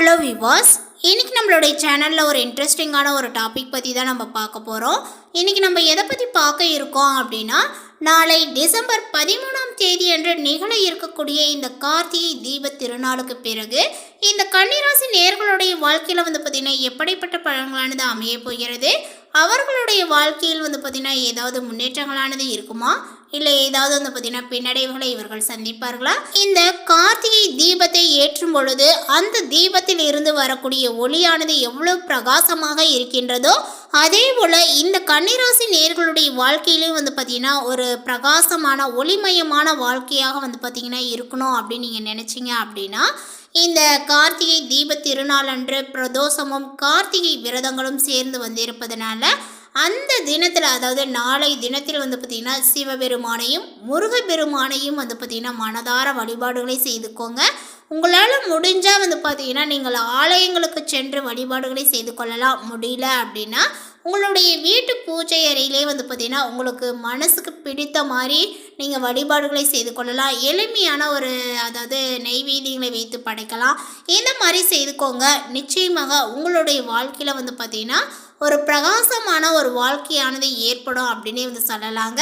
Hello விவாஸ் இன்றைக்கி நம்மளுடைய சேனலில் ஒரு இன்ட்ரெஸ்டிங்கான ஒரு டாபிக் பற்றி தான் நம்ம பார்க்க போகிறோம் இன்னைக்கு நம்ம எதை பற்றி பார்க்க இருக்கோம் அப்படின்னா நாளை டிசம்பர் பதிமூணாம் தேதி அன்று நிகழ இருக்கக்கூடிய இந்த கார்த்திகை தீப திருநாளுக்கு பிறகு இந்த கன்னிராசி நேர்களுடைய வாழ்க்கையில் வந்து பார்த்திங்கன்னா எப்படிப்பட்ட பழங்களானது அமைய போகிறது? அவர்களுடைய வாழ்க்கையில் வந்து பார்த்திங்கன்னா ஏதாவது முன்னேற்றங்களானது இருக்குமா? இல்லை ஏதாவது வந்து பார்த்தீங்கன்னா பின்னடைவுகளை இவர்கள் சந்திப்பார்களா? இந்த கார்த்திகை தீபத்தை ஏற்றும் பொழுது அந்த தீபத்தில் இருந்து வரக்கூடிய ஒளியானது எவ்வளவு பிரகாசமாக இருக்கின்றதோ அதே போல் இந்த கன்னிராசி நேர்களுடைய வாழ்க்கையிலும் வந்து பார்த்திங்கன்னா ஒரு பிரகாசமான ஒளிமயமான வாழ்க்கையாக வந்து பார்த்திங்கன்னா இருக்கணும் அப்படின்னு நீங்கள் நினச்சிங்க அப்படின்னா இந்த கார்த்திகை தீப திருநாள் அன்று பிரதோஷமும் கார்த்திகை விரதங்களும் சேர்ந்து வந்திருப்பதனால அந்த தினத்தில் அதாவது நாளை தினத்தில் வந்து பார்த்திங்கன்னா சிவபெருமானையும் முருகப்பெருமானையும் வந்து பார்த்திங்கன்னா மனதார வழிபாடுகளை செய்துக்கோங்க. உங்களால் முடிஞ்சால் வந்து பார்த்தீங்கன்னா நீங்கள் ஆலயங்களுக்கு சென்று வழிபாடுகளை செய்து கொள்ளலாம். முடியல அப்படின்னா உங்களுடைய வீட்டு பூஜை அறையிலே வந்து பார்த்திங்கன்னா உங்களுக்கு மனசுக்கு பிடித்த மாதிரி நீங்கள் வழிபாடுகளை செய்து கொள்ளலாம். எளிமையான ஒரு அதாவது நெய்வேதியங்களை வைத்து படைக்கலாம். இந்த மாதிரி செய்துக்கோங்க. நிச்சயமாக உங்களுடைய வாழ்க்கையில் வந்து பார்த்திங்கன்னா ஒரு பிரகாசமான ஒரு வாழ்க்கையானது ஏற்படும் அப்படின்னே வந்து சொல்லலாங்க.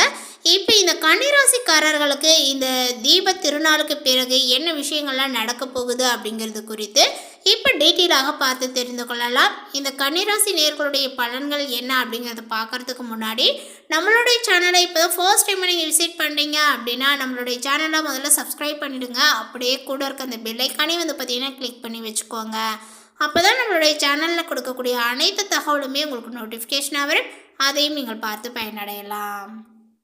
இப்போ இந்த கன்னிராசிக்காரர்களுக்கு இந்த தீப திருநாளுக்கு பிறகு என்ன விஷயங்கள்லாம் நடக்க போகுது அப்படிங்கிறது குறித்து இப்போ டீட்டெயிலாக பார்த்து தெரிந்து கொள்ளலாம். இந்த கன்னிராசி நேர்களுடைய பலன்கள் என்ன அப்படிங்கிறத பார்க்கறதுக்கு முன்னாடி நம்மளுடைய சேனலை இப்போ தான் ஃபர்ஸ்ட் டைம் நீங்கள் விசிட் பண்ணுறீங்க அப்படின்னா நம்மளுடைய சேனலை முதல்ல சப்ஸ்கிரைப் பண்ணிவிடுங்க அப்படியே கூட இருக்க அந்த பெல்லைக்கானே வந்து பார்த்தீங்கன்னா கிளிக் பண்ணி வச்சுக்கோங்க. அப்போ தான் நம்மளுடைய சேனலில் கொடுக்கக்கூடிய அனைத்து தகவலுமே உங்களுக்கு நோட்டிஃபிகேஷனாக வரும். அதையும் நீங்கள் பார்த்து பயனடையலாம்.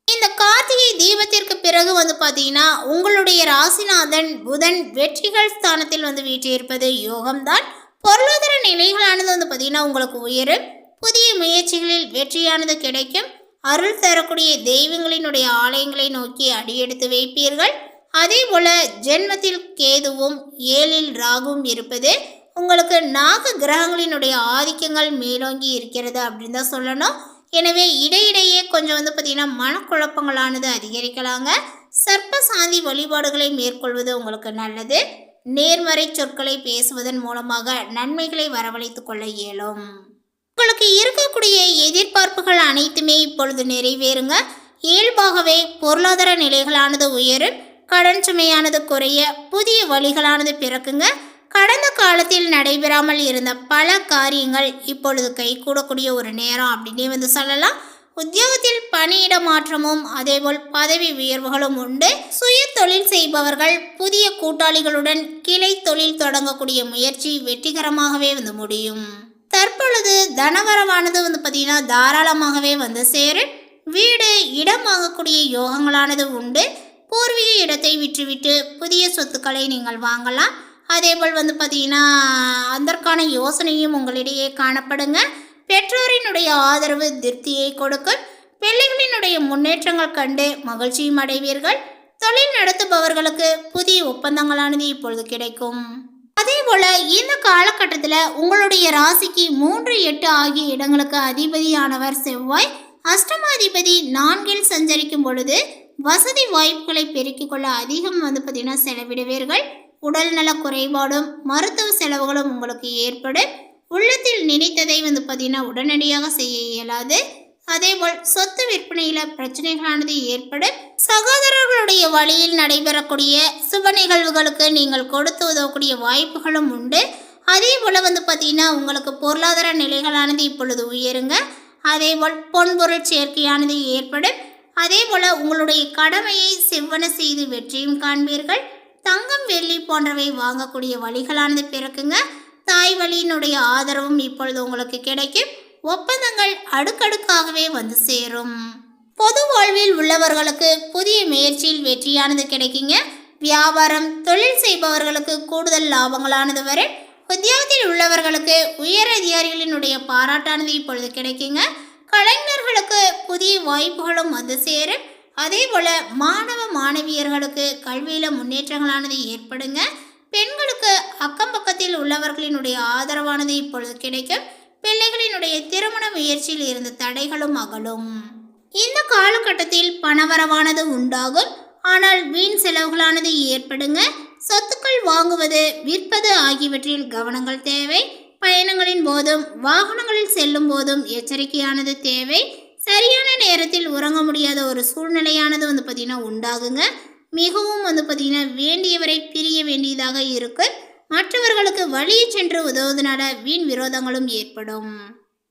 இந்த கார்த்திகை தீபத்திற்கு பிறகு வந்து பார்த்தீங்கன்னா உங்களுடைய ராசிநாதன் புதன் வெற்றிகள் ஸ்தானத்தில் வந்து வீற்றிருப்பது யோகம்தான். பொருளாதார நிலைகளானது வந்து பார்த்தீங்கன்னா உங்களுக்கு உயரும். புதிய முயற்சிகளில் வெற்றியானது கிடைக்கும். அருள் தரக்கூடிய தெய்வங்களினுடைய ஆலயங்களை நோக்கி அடியெடுத்து வைப்பீர்கள். அதே போல ஜென்மத்தில் கேதுவும் ஏழில் ராகுவும் இருப்பது உங்களுக்கு நாக கிரகங்களினுடைய ஆதிக்கங்கள் மேலோங்கி இருக்கிறது அப்படின்னு தான் சொல்லணும். எனவே இடையிடையே கொஞ்சம் வந்து பார்த்திங்கன்னா மனக்குழப்பங்களானது அதிகரிக்கலாங்க. சர்ப்ப சாந்தி வழிபாடுகளை மேற்கொள்வது உங்களுக்கு நல்லது. நேர்மறை சொற்களை பேசுவதன் மூலமாக நன்மைகளை வரவழைத்துக் கொள்ள இயலும். உங்களுக்கு இருக்கக்கூடிய எதிர்பார்ப்புகள் அனைத்துமே இப்பொழுது நிறைவேறுங்க. இயல்பாகவே பொருளாதார நிலைகளானது உயரும். கடன் சுமையானது குறைய புதிய வழிகளானது பிறக்குங்க. கடந்த காலத்தில் நடைபெறாமல் இருந்த பல காரியங்கள் இப்பொழுது கைகூடக்கூடிய ஒரு நேரம் அப்படின்னே வந்து சொல்லலாம். உத்தியோகத்தில் பணியிட மாற்றமும் அதேபோல் பதவி உயர்வுகளும் உண்டு. சுய தொழில் செய்பவர்கள் புதிய கூட்டாளிகளுடன் கிளை தொழில் தொடங்கக்கூடிய முயற்சி வெற்றிகரமாகவே வந்து முடியும். தற்பொழுது தனவரவானது வந்து பார்த்தீங்கன்னா தாராளமாகவே வந்து சேரும். வீடு இடம் வாங்கக்கூடிய யோகங்களானது உண்டு. பூர்வீக இடத்தை விற்றுவிட்டு புதிய சொத்துக்களை நீங்கள் வாங்கலாம். அதேபோல் வந்து பார்த்தீங்கன்னா அதற்கான யோசனையும் உங்களிடையே காணப்படுங்க. பெற்றோரினுடைய ஆதரவு திருப்தியை கொடுக்கும். பிள்ளைகளினுடைய முன்னேற்றங்கள் கண்டு மகிழ்ச்சியும் அடைவீர்கள். தொழில் நடத்துபவர்களுக்கு புதிய ஒப்பந்தங்களானது இப்பொழுது கிடைக்கும். அதே போல இந்த காலகட்டத்தில் உங்களுடைய ராசிக்கு மூன்று எட்டு ஆகிய இடங்களுக்கு அதிபதியானவர் செவ்வாய். அஷ்டமாதிபதி நான்கில் சஞ்சரிக்கும் பொழுது வசதி வாய்ப்புகளை பெருக்கிக் கொள்ள அதிகம் வந்து பார்த்தீங்கன்னா செலவிடுவீர்கள். உடல்நல குறைபாடும் மருத்துவ செலவுகளும் உங்களுக்கு ஏற்படும். உள்ளத்தில் நினைத்ததை வந்து பார்த்தீங்கன்னா உடனடியாக செய்ய இயலாது. அதேபோல் சொத்து விற்பனையில் பிரச்சனைகளானது ஏற்படும். சகோதரர்களுடைய வழியில் நடைபெறக்கூடிய சுப நிகழ்வுகளுக்கு நீங்கள் கொடுத்து உதவக்கூடிய வாய்ப்புகளும் உண்டு. அதே போல் வந்து பார்த்தீங்கன்னா உங்களுக்கு பொருளாதார நிலைகளானது இப்பொழுது உயருங்க. அதேபோல் பொன்பொருள் சேர்க்கையானது ஏற்படும். அதே போல் உங்களுடைய கடமையை செவ்வன செய்து வெற்றியும் காண்பீர்கள். தங்கம் வெள்ளி போன்றவை வாங்கக்கூடிய வழிகளானது பிறக்குங்க. தாய் வழியினுடைய ஆதரவும் இப்பொழுது உங்களுக்கு கிடைக்கும். ஒப்பந்தங்கள் அடுக்கடுக்காகவே வந்து சேரும். பொது வாழ்வில் உள்ளவர்களுக்கு புதிய முயற்சியில் வெற்றியானது கிடைக்குங்க. வியாபாரம் தொழில் செய்பவர்களுக்கு கூடுதல் லாபங்களானது வரும் உத்தியோகத்தில் உள்ளவர்களுக்கு உயர் அதிகாரிகளினுடைய பாராட்டானது இப்பொழுது கிடைக்குங்க. கலைஞர்களுக்கு புதிய வாய்ப்புகளும் வந்து சேரும். அதே போல் மாணவ மாணவியர்களுக்கு கல்வியில் முன்னேற்றங்களானது ஏற்படுங்க. பெண்களுக்கு அக்கம் பக்கத்தில் உள்ளவர்களினுடைய ஆதரவானது இப்பொழுது கிடைக்கும். பிள்ளைகளினுடைய திருமண முயற்சியில் இருந்த தடைகளும் அகலும். இந்த காலகட்டத்தில் பணவரவானது உண்டாகும். ஆனால் வீண் செலவுகளானது ஏற்படுங்க. சொத்துக்கள் வாங்குவது விற்பது ஆகியவற்றில் கவனங்கள் தேவை. பயணங்களின் போதும் வாகனங்களில் செல்லும் போதும் எச்சரிக்கையானது தேவை. நேரத்தில் உறங்க முடியாத ஒரு சூழ்நிலையானது வந்து பார்த்திங்கன்னா உண்டாகுங்க. மிகவும் வந்து பார்த்திங்கன்னா வேண்டியவரை பிரிய வேண்டியதாக இருக்கு. மற்றவர்களுக்கு வழியை சென்று உதவுவதனால வீண் விரோதங்களும் ஏற்படும்.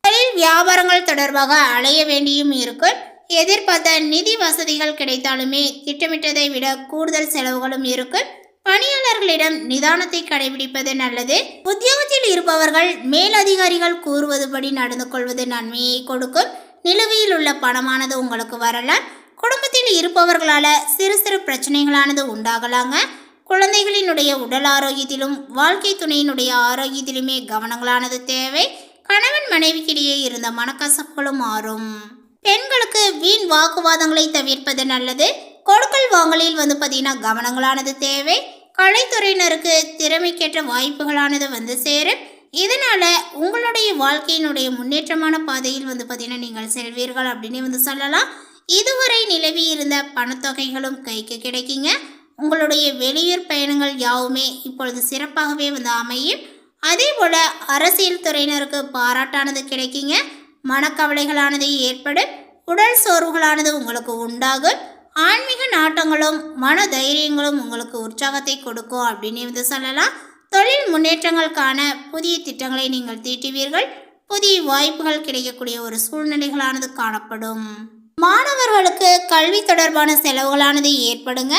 தொழில் வியாபாரங்கள் தொடர்பாக அலைய வேண்டியும் இருக்கும் எதிர்பார்த்த நிதி வசதிகள் கிடைத்தாலுமே திட்டமிட்டதை விட கூடுதல் செலவுகளும் இருக்கும் பணியாளர்களிடம் நிதானத்தை கடைபிடிப்பது நல்லது. உத்தியோகத்தில் இருப்பவர்கள் மேலதிகாரிகள் கூறுவதுபடி நடந்து கொள்வது நன்மையை கொடுக்கும். நிலுவையில் உள்ள பணமானது உங்களுக்கு வரலாம் குடும்பத்தில் இருப்பவர்களால சிறு சிறு பிரச்சனைகளானது உண்டாகலாங்க. குழந்தைகளினுடைய உடல் ஆரோக்கியத்திலும் வாழ்க்கை துணையினுடைய ஆரோக்கியத்திலுமே கவனங்களானது தேவை. கணவன் மனைவிக்கிடையே இருந்த மனக்கசப்புகளும் மாறும். பெண்களுக்கு வீண் வாக்குவாதங்களை தவிர்ப்பது நல்லது. கொடுக்கல் வாங்கலில் வந்து பார்த்தீங்கன்னா கவனங்களானது தேவை. கலைத்துறையினருக்கு திறமைக்கேற்ற வாய்ப்புகளானது வந்து சேரும். இதனால் உங்களுடைய வாழ்க்கையினுடைய முன்னேற்றமான பாதையில் வந்து பார்த்தீங்கன்னா நீங்கள் செல்வீர்கள் அப்படின்னு வந்து சொல்லலாம். இதுவரை நிலவி இருந்த பணத்தொகைகளும் கைக்கு கிடைக்குங்க. உங்களுடைய வெளியூர் பயணங்கள் யாவுமே இப்பொழுது சிறப்பாகவே வந்து அமையும். அதே போல் அரசியல் துறையினருக்கு பாராட்டானது கிடைக்குங்க. மனக்கவலைகளானது ஏற்படும். உடல் சோர்வுகளானது உங்களுக்கு உண்டாகும். ஆன்மீக நாட்டங்களும் மன தைரியங்களும் உங்களுக்கு உற்சாகத்தை கொடுக்கும் அப்படின்னு வந்து சொல்லலாம். தொழில் முன்னேற்றங்களுக்கான புதிய திட்டங்களை நீங்கள் தீட்டுவீர்கள். புதிய வாய்ப்புகள் கிடைக்கக்கூடிய ஒரு சூழ்நிலைகளானது காணப்படும். மாணவர்களுக்கு கல்வி தொடர்பான செலவுகளானது ஏற்படுங்க.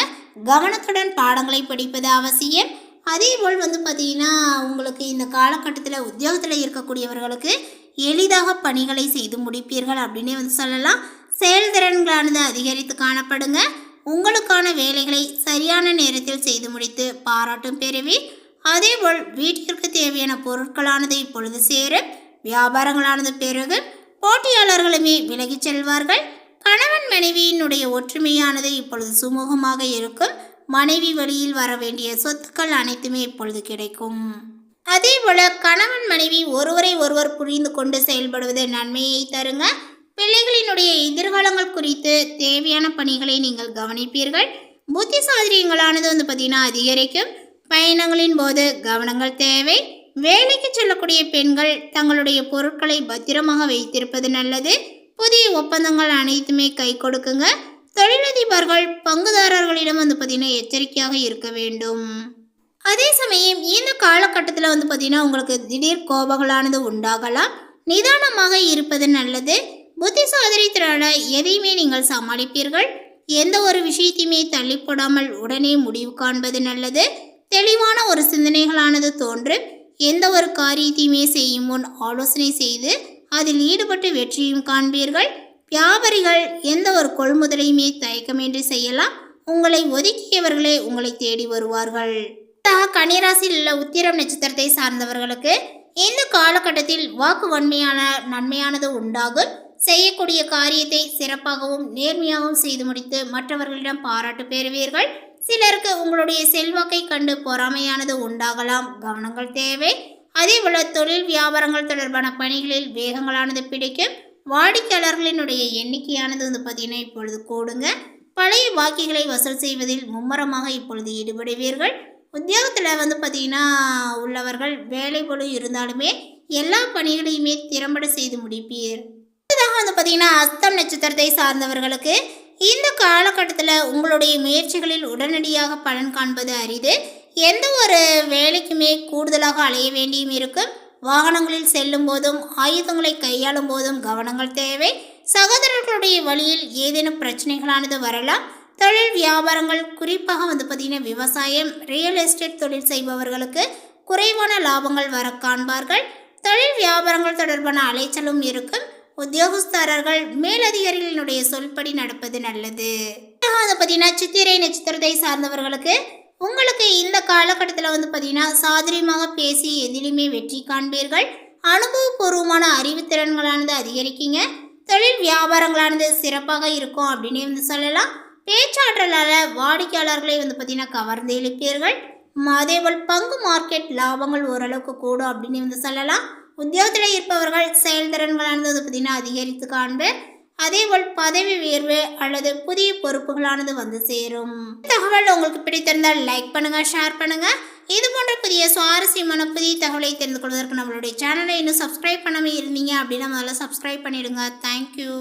கவனத்துடன் பாடங்களை படிப்பது அவசியம். அதேபோல் வந்து பார்த்தீங்கன்னா உங்களுக்கு இந்த காலகட்டத்தில் உத்தியோகத்தில் இருக்கக்கூடியவர்களுக்கு எளிதாக பணிகளை செய்து முடிப்பீர்கள் அப்படின்னே வந்து சொல்லலாம். செயல்திறன்களானது அதிகரித்து காணப்படுங்க. உங்களுக்கான வேலைகளை சரியான நேரத்தில் செய்து முடித்து பாராட்டும் பெறுவீர். அதேபோல் வீட்டிற்கு தேவையான பொருட்களானது இப்பொழுது சேர வியாபாரங்களானது பிறகு போட்டியாளர்களுமே விலகிச் செல்வார்கள். கணவன் மனைவியினுடைய ஒற்றுமையானது இப்பொழுது சுமூகமாக இருக்கும். மனைவி வழியில் வர வேண்டிய சொத்துக்கள் அனைத்துமே இப்பொழுது கிடைக்கும். அதேபோல கணவன் மனைவி ஒருவரை ஒருவர் புரிந்து கொண்டு செயல்படுவது நன்மையை தருங்க. பிள்ளைகளினுடைய எதிர்காலங்கள் குறித்து தேவையான பணிகளை நீங்கள் கவனிப்பீர்கள். புத்தி சாதரியங்களானது வந்து பார்த்தீங்கன்னா அதிகரிக்கும். பயணங்களின் போது கவனங்கள் தேவை. வேலைக்கு செல்லக்கூடிய பெண்கள் தங்களுடைய பொருட்களை பத்திரமாக வைத்திருப்பது நல்லது. புதிய ஒப்பந்தங்கள் அனைத்துமே கை கொடுக்குங்க. தொழிலதிபர்கள் பங்குதாரர்களிடம் வந்து பார்த்தீங்கன்னா எச்சரிக்கையாக இருக்க வேண்டும். அதே சமயம் இந்த காலகட்டத்தில் வந்து பார்த்தீங்கன்னா உங்களுக்கு திடீர் கோபங்களானது உண்டாகலாம். நிதானமாக இருப்பது நல்லது. புத்தி புத்திசாதிரியத்தினால எதையுமே நீங்கள் சமாளிப்பீர்கள். எந்த ஒரு விஷயத்தையுமே தள்ளி போடாமல் உடனே முடிவு காண்பது நல்லது. தெளிவான ஒரு சிந்தனைகளானது தோன்றும் எந்த ஒரு காரியத்தையுமே செய்யும் முன் ஆலோசனை செய்து அதில் ஈடுபட்டு வெற்றியும் காண்பீர்கள். வியாபாரிகள் எந்த ஒரு கொள்முதலையுமே தயக்கமின்றி செய்யலாம். உங்களை ஒதுக்கியவர்களே உங்களை தேடி வருவார்கள். கனிராசியில் உள்ள உத்திரம் நட்சத்திரத்தை சார்ந்தவர்களுக்கு இந்த காலகட்டத்தில் வாக்கு வன்மையான நன்மையானது உண்டாகும். செய்யக்கூடிய காரியத்தை சிறப்பாகவும் நேர்மையாகவும் செய்து முடித்து மற்றவர்களிடம் பாராட்டு பெறுவீர்கள். சிலருக்கு உங்களுடைய செல்வாக்கை கண்டு பொறாமையானது உண்டாகலாம். கவனங்கள் தேவை. அதே போல தொழில் வியாபாரங்கள் தொடர்பான பணிகளில் வேகங்களானது பிடிக்கும். வாடிக்கையாளர்களினுடைய எண்ணிக்கையானது வந்து பார்த்தீங்கன்னா இப்பொழுது கூடுங்க. பழைய வாக்கிகளை வசூல் செய்வதில் மும்முரமாக இப்பொழுது ஈடுபடுவீர்கள். உத்தியோகத்தில் வந்து பார்த்தீங்கன்னா உள்ளவர்கள் வேலை போல இருந்தாலுமே எல்லா பணிகளையுமே திறம்பட செய்து முடிப்பீர். அடுத்ததாக வந்து பார்த்தீங்கன்னா அஸ்தம் நட்சத்திரத்தை சார்ந்தவர்களுக்கு இந்த காலகட்டத்தில் உங்களுடைய முயற்சிகளில் உடனடியாக பலன் காண்பது அரிது. எந்த ஒரு வேலைக்குமே கூடுதலாக அலைய வேண்டியும் இருக்கும். வாகனங்களில் செல்லும் போதும் ஆயுதங்களை கையாளும் போதும் கவனங்கள் தேவை. சகோதரர்களுடைய வழியில் ஏதேனும் பிரச்சனைகளானது வரலாம். தொழில் வியாபாரங்கள் குறிப்பாக வந்து பார்த்தீங்கன்னா விவசாயம் ரியல் எஸ்டேட் தொழில் செய்பவர்களுக்கு குறைவான லாபங்கள் வர காண்பார்கள். தொழில் வியாபாரங்கள் தொடர்பான அலைச்சலும் இருக்கும். உத்தியோகஸ்தாரர்கள் மேலதிகாரிகளினுடைய சொல்படி நடப்பது நல்லது. அதை பார்த்தீங்கன்னா சித்திரை நட்சத்திரத்தை சார்ந்தவர்களுக்கு உங்களுக்கு இந்த காலகட்டத்தில் வந்து பார்த்தீங்கன்னா சாதுரியமாக பேசி எதிலுமே வெற்றி காண்பீர்கள். அனுபவபூர்வமான அறிவுத்திறன்களானது அதிகரிக்குங்க. தொழில் வியாபாரங்களானது சிறப்பாக இருக்கும் அப்படின்னு வந்து சொல்லலாம். பேச்சாற்றலால் வாடிக்கையாளர்களை வந்து பார்த்தீங்கன்னா கவர்ந்து இழுப்பீர்கள். அதேபோல் பங்கு மார்க்கெட் லாபங்கள் ஓரளவுக்கு கூடும் அப்படின்னு வந்து சொல்லலாம். உத்தியோகத்தில் இருப்பவர்கள் செயல்திறன்களானது வந்து பார்த்தீங்கன்னா அதிகரித்து காண்பேன் அதேபோல் பதவி உயர்வு அல்லது புதிய பொறுப்புகளானது வந்து சேரும். தகவல் உங்களுக்கு பிடித்திருந்தால் லைக் பண்ணுங்க ஷேர் பண்ணுங்க. இது போன்ற புதிய சுவாரஸ்யமான புதிய தகவலை தெரிந்து கொள்வதற்கு நம்மளுடைய சேனலை இன்னும் சப்ஸ்கிரைப் பண்ணாமல் இருந்தீங்க அப்படின்னா முதல்ல சப்ஸ்கிரைப் பண்ணிடுங்க. தேங்க்யூ